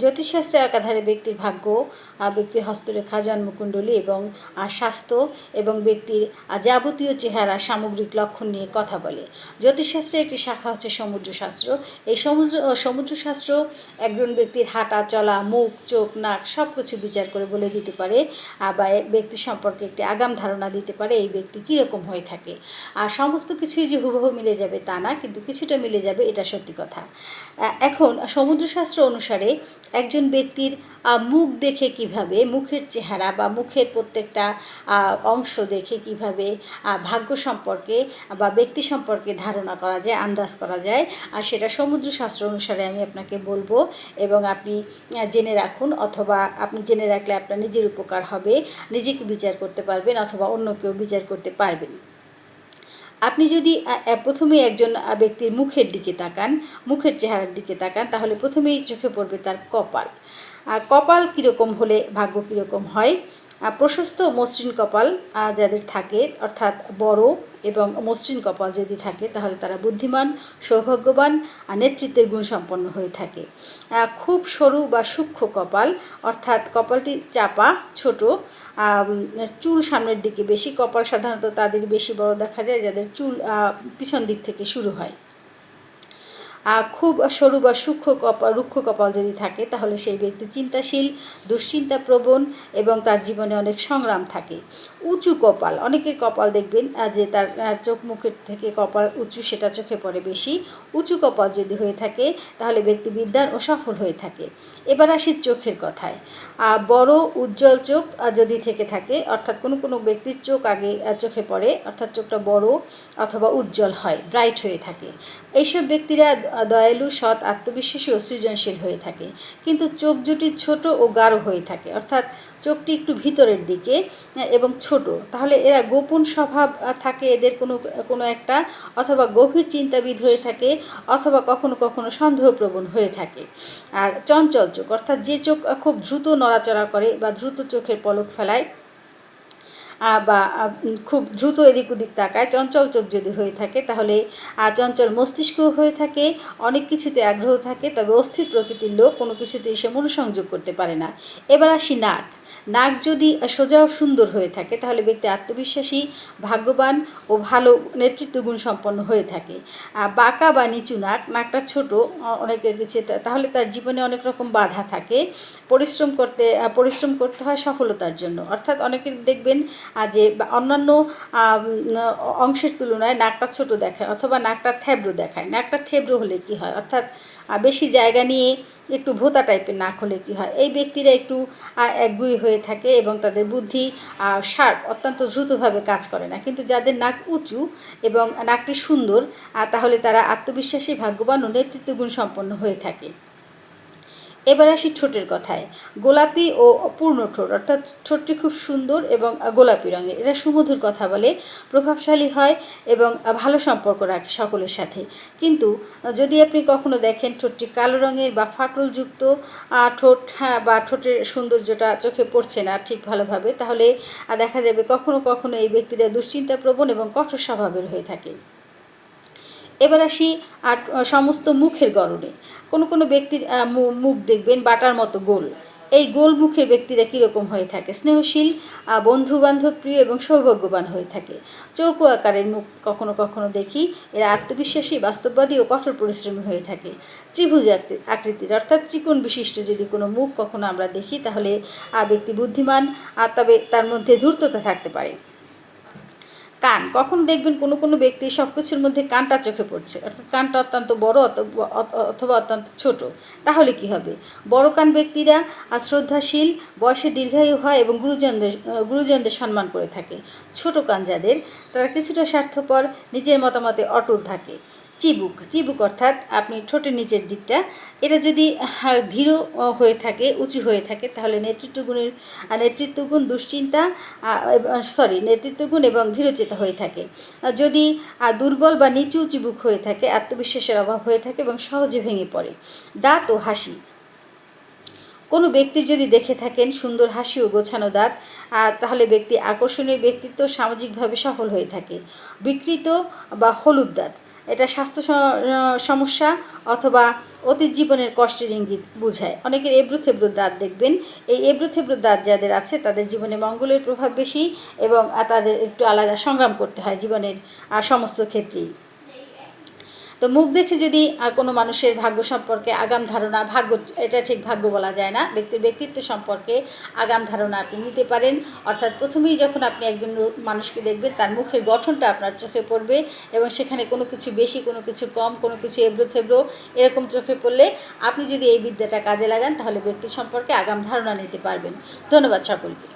জ্যোতিষশাস্ত্রে একাধারে ব্যক্তির ভাগ্য ব্যক্তির হস্তরেখা, জন্মকুণ্ডলী এবং স্বাস্থ্য এবং ব্যক্তির যাবতীয় চেহারা, সামগ্রিক লক্ষণ নিয়ে কথা বলে। জ্যোতিষশাস্ত্রের একটি শাখা হচ্ছে সমুদ্রশাস্ত্র। এই সমুদ্র সমুদ্রশাস্ত্র একজন ব্যক্তির হাঁটা, চলা, মুখ, চোখ, নাক সব কিছু বিচার করে বলে দিতে পারে বা ব্যক্তি সম্পর্কে একটি আগাম ধারণা দিতে পারে এই ব্যক্তি কীরকম হয়ে থাকে। আর সমস্ত কিছুই যে হুবহু মিলে যাবে তা না, কিন্তু কিছুটা মিলে যাবে, এটা সত্যি কথা। এখন সমুদ্রশাস্ত্র অনুসারে একজন ব্যক্তির মুখ দেখে কীভাবে, মুখের চেহারা বা মুখের প্রত্যেকটা অংশ দেখে কীভাবে ভাগ্য সম্পর্কে বা ব্যক্তি সম্পর্কে ধারণা করা যায়, আন্দাজ করা যায়, আর সেটা সমুদ্র শাস্ত্র অনুসারে আমি আপনাকে বলব এবং আপনি জেনে রাখুন অথবা আপনি জেনে রাখলে আপনার নিজের উপকার হবে, নিজেকে বিচার করতে পারবেন অথবা অন্য কেউ বিচার করতে পারবেন আপনি যদি প্রথমেই একজন ব্যক্তির মুখের দিকে তাকান, মুখের চেহারার দিকে তাকান, তাহলে প্রথমেই চোখে পড়বে তার কপাল। আর কপাল কীরকম হলে ভাগ্য কীরকম হয়? প্রশস্ত মসৃণ কপাল যাদের থাকে, অর্থাৎ বড় এবং মসৃণ কপাল যদি থাকে, তাহলে তারা বুদ্ধিমান, সৌভাগ্যবান আর নেতৃত্বের গুণ সম্পন্ন হয়ে থাকে। খুব সরু বা সূক্ষ্ম কপাল, অর্থাৎ কপালটি চাপা, ছোট চুল সামনের দিকে বেশি, কপাল সাধারণত তাদের বেশি বড় দেখা যায়, যাদের চুল পিছন দিক থেকে শুরু হয়। খুব সরু বা সূক্ষ্ম কপাল, রুক্ষ কপাল যদি থাকে, তাহলে সেই ব্যক্তি চিন্তাশীল দুশ্চিন্তা প্রবণ এবং তার জীবনে অনেক সংগ্রাম থাকে। উঁচু কপাল, অনেকের কপাল দেখবেন যে তার চোখ মুখের থেকে কপাল উঁচু, সেটা চোখে পড়ে বেশি। উঁচু কপাল যদি হয়ে থাকে, তাহলে ব্যক্তি বিদ্যান ও সফল হয়ে থাকে। এবার আসি চোখের কথায়। বড়, উজ্জ্বল চোখ যদি থেকে থাকে, অর্থাৎ কোনো কোনো ব্যক্তির চোখ আগে চোখে পড়ে, অর্থাৎ চোখটা বড় অথবা উজ্জ্বল হয়, ব্রাইট হয়ে থাকে। এইসব ব্যক্তিরা দয়ালু, সৎ, আত্মবিশ্বাসী ও সৃজনশীল হয়ে থাকে। কিন্তু চোখ জুটি ছোট ও গাঢ় হয়ে থাকে। অর্থাৎ চোখটি একটু ভিতরের দিকে এবং ছোট। তাহলে এরা গোপন স্বভাব থাকে এদের কোনো কোনো একটা, অথবা গভীর চিন্তাবিদ হয়ে থাকে, অথবা কখনো কখনো সন্দেহপ্রবণ হয়ে থাকে। আর চঞ্চল চোখ, অর্থাৎ যে চোখ খুব দ্রুত নড়াচড়া করে বা দ্রুত চোখের পলক ফেলায় বা খুব দ্রুত এদিক ওদিক তাকায়, চঞ্চল চোখ যদি হয়ে থাকে তাহলে চঞ্চল মস্তিষ্কও হয়ে থাকে, অনেক কিছুতে আগ্রহ থাকে, তবে অস্থির প্রকৃতির লোক কোনো কিছুতে এসে মনোসংযোগ করতে পারে না। এবার আসি নাক। নাক যদি সোজা সুন্দর হয়ে থাকে, তাহলে ব্যক্তি আত্মবিশ্বাসী, ভাগ্যবান ও ভালো নেতৃত্ব গুণ সম্পন্ন হয়ে থাকে। বাঁকা বা নিচু নাক, নাকটা ছোট অনেকের কাছে তাহলে তার জীবনে অনেক রকম বাধা থাকে। পরিশ্রম করতে পরিশ্রম করতে হয় সফলতার জন্য। অর্থাৎ অনেকের দেখবেন যে অন্যান্য অংশের তুলনায় নাকটা ছোট দেখায় অথবা নাকটা থ্যাবড়ো দেখায়। নাকটা থেবড়ো হলে কি হয়? অর্থাৎ বেশি জায়গা নিয়ে একটু ভোতা টাইপের নাক হলে কি হয়? এই ব্যক্তিরা একটু একগুই হয়ে থাকে এবং তাদের বুদ্ধি শার্প, অত্যন্ত দ্রুতভাবে কাজ করে না। কিন্তু যাদের নাক উঁচু এবং নাকটি সুন্দর তাহলে তারা আত্মবিশ্বাসী, ভাগ্যবান ও নেতৃত্বগুণ সম্পন্ন হয়ে থাকে। এবার আসি ঠোঁটের কথায়। গোলাপি ও পূর্ণ ঠোঁট, অর্থাৎ ঠোঁটটি খুব সুন্দর এবং গোলাপি রঙের। এরা সুমধুর কথা বলে, প্রভাবশালী হয় এবং ভালো সম্পর্ক রাখে সকলের সাথে। কিন্তু যদি আপনি কখনো দেখেন ঠোঁটটি কালো রঙের বা ফাটলযুক্ত ঠোঁট হ্যাঁ বা ঠোঁটের সৌন্দর্যটা চোখে পড়ছে না ঠিক ভালোভাবে, তাহলে দেখা যাবে কখনো কখনো এই ব্যক্তিরা দুশ্চিন্তা প্রবণ এবং কঠোর স্বভাবের হয়ে থাকে। এবার আসি আর সমস্ত মুখের গড়নে। কোনো কোনো ব্যক্তির মুখ দেখবেন বাটার মতো গোল। এই গোল মুখের ব্যক্তিরা কীরকম হয়ে থাকে? স্নেহশীল বন্ধু বান্ধব প্রিয় এবং সৌভাগ্যবান হয়ে থাকে। চৌকো আকারের মুখ কখনো কখনো দেখি, এরা আত্মবিশ্বাসী, বাস্তববাদী ও কঠোর পরিশ্রমী হয়ে থাকে। ত্রিভুজ আকৃ- আকৃতির, অর্থাৎ ত্রিকোণ বিশিষ্ট যদি কোনো মুখ কখনো আমরা দেখি, তাহলে ব্যক্তি বুদ্ধিমান আর তবে তার মধ্যে ধূর্ততা থাকতে পারে। কান। কখন দেখবেন কোনো কোনো ব্যক্তি সব কিছুর মধ্যে কানটা চোখে পড়ছে। অর্থাৎ কানটা অত্যন্ত বড় অথবা অত্যন্ত ছোট। তাহলে কি হবে? বড় কান ব্যক্তিরা শ্রদ্ধাশীল, বয়সে দীর্ঘায়ু হয় এবং গুরুজনদের গুরুজনদের সম্মান করে থাকে। ছোট কান যাদের, তারা কিছুটা স্বার্থপর, নিজের মতামতে অটল থাকে। চিবুক চিবুক অর্থাৎ আপনি ঠোঁটের নিচের দিকটা, এটা যদি ধীর হয়ে থাকে, উঁচু হয়ে থাকে, তাহলে নেতৃত্বগুণের নেতৃত্বগুণ দুশ্চিন্তা সরি নেতৃত্বগুণ এবং ধীরচেতা হয়ে থাকে। যদি দুর্বল বা নিচু চিবুক হয়ে থাকে, আত্মবিশ্বাসের অভাব হয়ে থাকে এবং সহজে ভেঙে পড়ে। দাঁত ও হাসি। কোনো ব্যক্তির যদি দেখে থাকেন সুন্দর হাসি ও গোছানো দাঁত তাহলে ব্যক্তি আকর্ষণীয় ব্যক্তিত্ব, সামাজিকভাবে সফল হয়ে থাকে। বিকৃত বা হলুদ দাঁত। এটা স্বাস্থ্য সমস্যা অথবা অতীত জীবনের কষ্টের ইঙ্গিত বোঝায়। অনেকের এব্রু থেব্রু দাঁত দেখবেন। এই এব্রু থেব্রু দাঁত যাদের আছে, তাদের জীবনে মঙ্গলের প্রভাব বেশি এবং তাদের একটু আলাদা সংগ্রাম করতে হয় জীবনের আর সমস্ত ক্ষেত্রেই। তো মুখ দেখে যদি কোনো মানুষের ভাগ্য সম্পর্কে আগাম ধারণা, ভাগ্য, এটা ঠিক ভাগ্য বলা যায় না। ব্যক্তির ব্যক্তিত্ব সম্পর্কে আগাম ধারণা আপনি নিতে পারেন। অর্থাৎ প্রথমেই যখন আপনি একজন মানুষকে দেখবেন, তার মুখের গঠনটা আপনার চোখে পড়বে এবং সেখানে কোনো কিছু বেশি, কোনো কিছু কম, কোনো কিছু এবড়ো থেবড়ো এরকম চোখে পড়লে আপনি যদি এই বিদ্যাটা কাজে লাগান, তাহলে ব্যক্তি সম্পর্কে আগাম ধারণা নিতে পারবেন। ধন্যবাদ সকলকে।